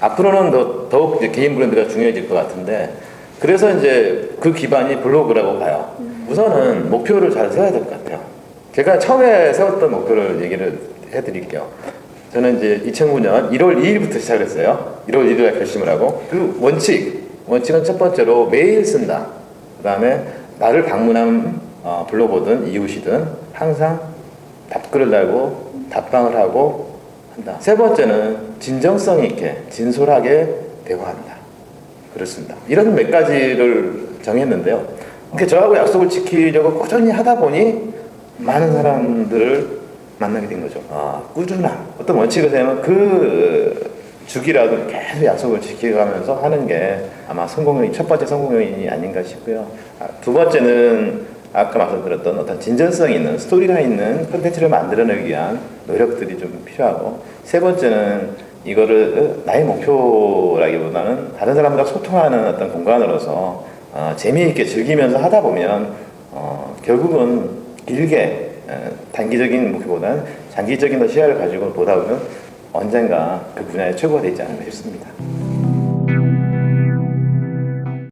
앞으로는 더, 더욱 이제 개인 브랜드가 중요해질 것 같은데 그래서 이제 그 기반이 블로그라고 봐요. 우선은 목표를 잘 세워야 될 것 같아요. 제가 처음에 세웠던 목표를 얘기를 해드릴게요. 저는 이제 2009년 1월 2일부터 시작을 했어요. 1월 1일에 결심을 하고 그 원칙, 원칙은 첫 번째로 매일 쓴다. 그 다음에 나를 방문한 어, 블로거든 이웃이든 항상 답글을 달고 답방을 하고 한다. 세 번째는 진정성 있게 진솔하게 대화한다. 그렇습니다. 이런 몇 가지를 정했는데요. 그러니까 저하고 약속을 지키려고 꾸준히 하다 보니 많은 사람들을 만나게 된 거죠. 아, 꾸준함. 어떤 원칙을 세우면 그 주기라도 계속 약속을 지켜가면서 하는 게 아마 성공 요인, 첫 번째 성공 요인이 아닌가 싶고요. 아, 두 번째는 아까 말씀드렸던 어떤 진전성 있는 스토리가 있는 콘텐츠를 만들어내기 위한 노력들이 좀 필요하고 세 번째는 이거를 나의 목표라기보다는 다른 사람과 소통하는 어떤 공간으로서 어, 재미있게 즐기면서 하다 보면 어, 결국은 길게 어, 단기적인 목표보다는 장기적인 시야를 가지고 보다 보면 언젠가 그 분야의 최고가 되지 않을까 싶습니다.